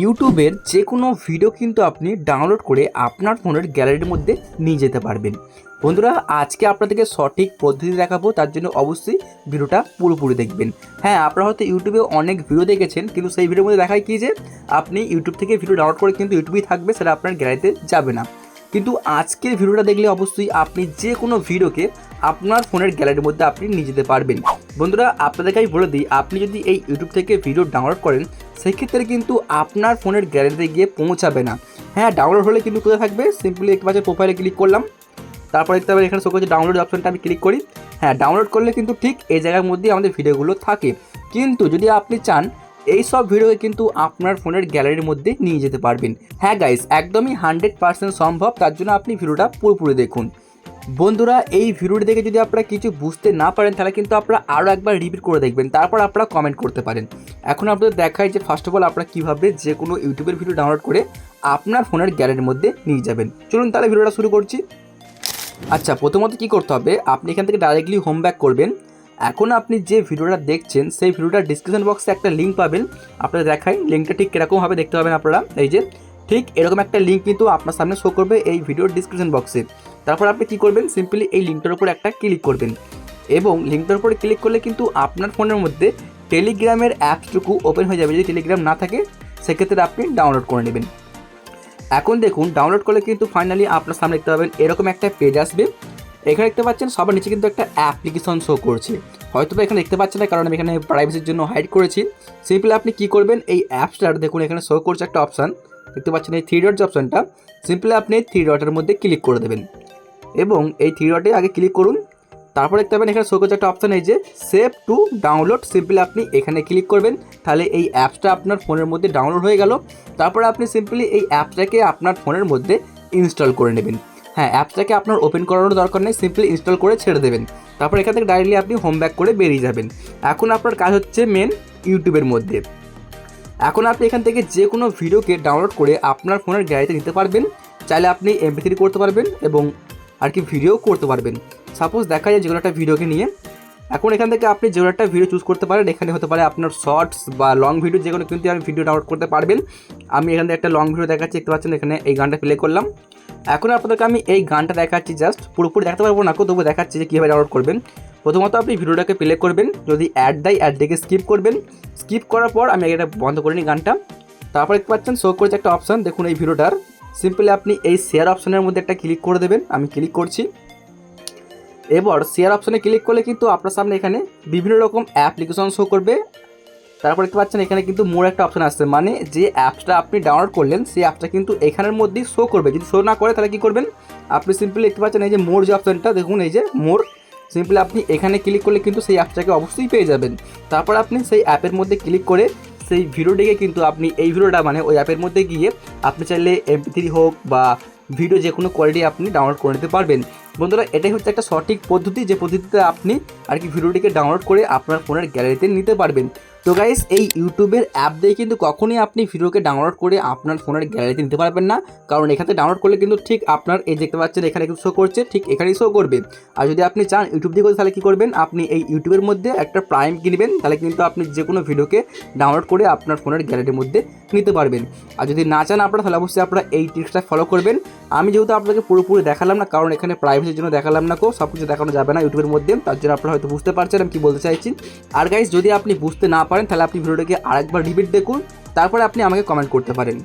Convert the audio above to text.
ইউটিউবের যে কোনো ভিডিও কিন্তু আপনি ডাউনলোড করে আপনার ফোনের গ্যালারির মধ্যে নিয়ে যেতে পারবেন। বন্ধুরা, আজকে আপনাদেরকে সঠিক পদ্ধতি দেখাবো, তার জন্য অবশ্যই ভিডিওটা পুরোপুরি দেখবেন। হ্যাঁ আপনারা হয়তো ইউটিউবে অনেক ভিডিও দেখেছেন, কিন্তু সেই ভিডিওর মধ্যে দেখায় কি যে, আপনি ইউটিউব থেকে ভিডিও ডাউনলোড করে কিন্তু ইউটিউবেই থাকবে, সেটা আপনার গ্যালারিতে যাবে না। কিন্তু আজকের ভিডিওটা দেখলে অবশ্যই আপনি যে কোনো ভিডিওকে আপনার ফোনের গ্যালারির মধ্যে আপনি নিয়ে যেতে পারবেন। বন্ধুরা, আপনাদেরকে আমি বলে দিই, আপনি যদি এই ইউটিউব থেকে ভিডিও ডাউনলোড করেন সেক্ষেত্রে কিন্তু আপনার ফোনের গ্যালারিতে গিয়ে পৌঁছাবে না। হ্যাঁ ডাউনলোড হলে কিন্তু কোথায় থাকবে? সিম্পলি পাশে প্রোফাইলে ক্লিক করলাম। তারপর দেখতে পাবেন এখানে শো করছে ডাউনলোড অপশনটা আমি ক্লিক করি। হ্যাঁ ডাউনলোড করলে কিন্তু ঠিক এই জায়গার মধ্যেই আমাদের ভিডিওগুলো থাকে। কিন্তু যদি আপনি চান, এই সব ভিডিওকে কিন্তু আপনার ফোনের গ্যালারির মধ্যে নিয়ে যেতে পারবেন। হ্যাঁ গাইস একদমই হান্ড্রেড পার্সেন্ট সম্ভব। তার জন্য আপনি ভিডিওটা পুরোপুরি দেখুন। বন্ধুরা, এই ভিডিওটি দেখে যদি আপনারা কিছু বুঝতে না পারেন, তাহলে কিন্তু আপনারা আরও একবার রিপিট করে দেখবেন। তারপর আপনারা কমেন্ট করতে পারেন। এখন আপনাদের দেখায় যে ফার্স্ট অফ অল আপনারা কীভাবে যে কোনো ইউটিউবের ভিডিও ডাউনলোড করে আপনার ফোনের গ্যালারির মধ্যে নিয়ে যাবেন। চলুন তাহলে ভিডিওটা শুরু করছি। আচ্ছা প্রথমত কি করতে হবে? আপনি এখান থেকে ডাইরেক্টলি হোম ব্যাক করবেন। এখন আপনি যে ভিডিওটা দেখছেন, সেই ভিডিওটার ডিসক্রিপশন বক্সে একটা লিঙ্ক পাবেন। আপনাদের দেখাই লিঙ্কটা ঠিক কীরকমভাবে দেখতে পাবেন আপনারা। এই যে ঠিক এরকম একটা লিঙ্ক কিন্তু আপনার সামনে শো করবে এই ভিডিওর ডিসক্রিপশন বক্সে তারপর আপনি কি করবেন? সিম্পলি এই লিঙ্কটার উপর একটা ক্লিক করবেন। এবং লিঙ্কটার উপরে ক্লিক করলে কিন্তু আপনার ফোনের মধ্যে টেলিগ্রামের অ্যাপসটুকু ওপেন হয়ে যাবে। যদি টেলিগ্রাম না থাকে, সেক্ষেত্রে আপনি ডাউনলোড করে নেবেন। এখন দেখুন ডাউনলোড করলে কিন্তু ফাইনালি আপনার সামনে দেখতে পাবেন, এরকম একটা পেজ আসবে। এখানে দেখতে পাচ্ছেন, সবার নিচে কিন্তু একটা অ্যাপ্লিকেশন শো করছে। হয়তো এখানে দেখতে পাচ্ছেন না, কারণ আমি এখানে প্রাইভেসির জন্য হাইড করেছি। সিম্পলি আপনি কি করবেন, এই অ্যাপসটার দেখুন, এখানে শো করছে একটা অপশান দেখতে পাচ্ছেন এই থ্রি ডট যে অপশানটা সিম্পলি আপনি থ্রি ডটের মধ্যে ক্লিক করে দেবেন। এবং এই থ্রি ডটে আগে ক্লিক করুন। তারপর দেখতে পাবেন এখানে শো একটা অপশান এই যে সেভ টু ডাউনলোড সিম্পলি আপনি এখানে ক্লিক করবেন। তাহলে এই অ্যাপসটা আপনার ফোনের মধ্যে ডাউনলোড হয়ে গেল। তারপরে আপনি সিম্পলি এই অ্যাপটাকে আপনার ফোনের মধ্যে ইনস্টল করে নেবেন। হ্যাঁ অ্যাপটাকে আপনার ওপেন করানোর দরকার নেই। সিম্পলি ইনস্টল করে ছেড়ে দেবেন। তারপর এখান থেকে ডাইরেক্টলি আপনি হোম ব্যাক করে বেরিয়ে যাবেন। এখন আপনার কাজ হচ্ছে মেন ইউটিউবের মধ্যে। এখন আপনি এখান থেকে যে কোনো ভিডিওকে ডাউনলোড করে আপনার ফোনের গ্যালারিতে নিতে পারবেন। চাইলে আপনি এমপি থ্রি করতে পারবেন এবং আর কি ভিডিও করতে পারবেন। সাপোজ দেখা যায় যে কোনো একটা ভিডিওকে নিয়ে। এখন এখান থেকে আপনি যে একটা ভিডিও চুজ করতে পারেন। এখানে হতে পারে আপনার শর্টস বা লং ভিডিও যে কোনো কিন্তু আপনি ভিডিও ডাউনলোড করতে পারবেন। আমি এখান থেকে একটা লং ভিডিও দেখাচ্ছি, দেখতে পাচ্ছেন এখানে এই গানটা প্লে করলাম। এখন আপনাদেরকে আমি এই গানটা দেখাচ্ছি জাস্ট পুরোপুরি দেখাতে পারব না তবু দেখাচ্ছি যে কীভাবে ডাউনলোড করবেন। প্রথমত আপনি ভিডিওটাকে প্লে করবেন, যদি অ্যাড দেয় অ্যাড দেখে স্কিপ করবেন। স্কিপ করার পর আমি এটা বন্ধ করে নিই গানটা। তারপর দেখতে পাচ্ছেন শো করেছে একটা অপশান দেখুন এই ভিডিওটার। সিম্পলি আপনি এই শেয়ার অপশানের মধ্যে একটা ক্লিক করে দেবেন, আমি ক্লিক করছি। এবার শেয়ার অপশানে ক্লিক করলে কিন্তু আপনার সামনে এখানে বিভিন্ন রকম অ্যাপ্লিকেশন শো করবে। তারপর দেখতে পাচ্ছেন, এখানে কিন্তু মোর একটা অপশান আসছে মানে যে অ্যাপসটা আপনি ডাউনলোড করলেন, সেই অ্যাপসটা কিন্তু এখানের মধ্যেই শো করবে। যদি শো না করে, তাহলে কী করবেন? আপনি সিম্পলি দেখতে পাচ্ছেন, এই যে মোর যে অপশানটা দেখুন এই যে মোর সিম্পলি আপনি এখানে ক্লিক করলে কিন্তু সেই অ্যাপটাকে অবশ্যই পেয়ে যাবেন। তারপর আপনি সেই অ্যাপের মধ্যে ক্লিক করে সেই ভিডিওটিকে কিন্তু আপনি এই ভিডিওটা মানে ওই অ্যাপের মধ্যে গিয়ে আপনি চাইলে এমপি থ্রি হোক বা ভিডিও যে কোনো কোয়ালিটি আপনি ডাউনলোড করে নিতে পারবেন। বন্ধুরা, এটাই হচ্ছে একটা সঠিক পদ্ধতি যে পদ্ধতিতে আপনি আর কি ভিডিওটিকে ডাউনলোড করে আপনার ফোনের গ্যালারিতে নিতে পারবেন। তো গাইস এই ইউটিউবের অ্যাপ দিয়ে কিন্তু কখনোই আপনি ভিডিওকে ডাউনলোড করে আপনার ফোনের গ্যালারিতে নিতে পারবেন না। কারণ এখানে ডাউনলোড করলে কিন্তু ঠিক আপনার এই দেখতে পাচ্ছেন এখানে কিন্তু শো করছে, ঠিক এখানেই শো করবে। আর যদি আপনি চান ইউটিউব দিয়ে তাহলে কী করবেন? আপনি এই ইউটিউবের মধ্যে একটা প্রাইম কিনবেন, তাহলে কিন্তু আপনি যে কোনো ভিডিওকে ডাউনলোড করে আপনার ফোনের গ্যালারির মধ্যে নিতে পারবেন। আর যদি না চান আপনারা, তাহলে অবশ্যই আপনারা এই টিপসটা ফলো করবেন। আমি যেহেতু আপনাকে পুরোপুরি দেখালাম না, কারণ এখানে প্রাইভেসির জন্য দেখালাম না কো সব কিছু দেখানো যাবে না ইউটিউবের মধ্যে, তার জন্য আপনারা হয়তো বুঝতে পারছেন আমি কী বলতে চাইছি। আর গাইজ যদি আপনি বুঝতে না পারেন, তাহলে আপনি ভিডিওটাকে আরেকবার রিপিট দেখুন, তারপরে আপনি আমাকে কমেন্ট করতে পারেন।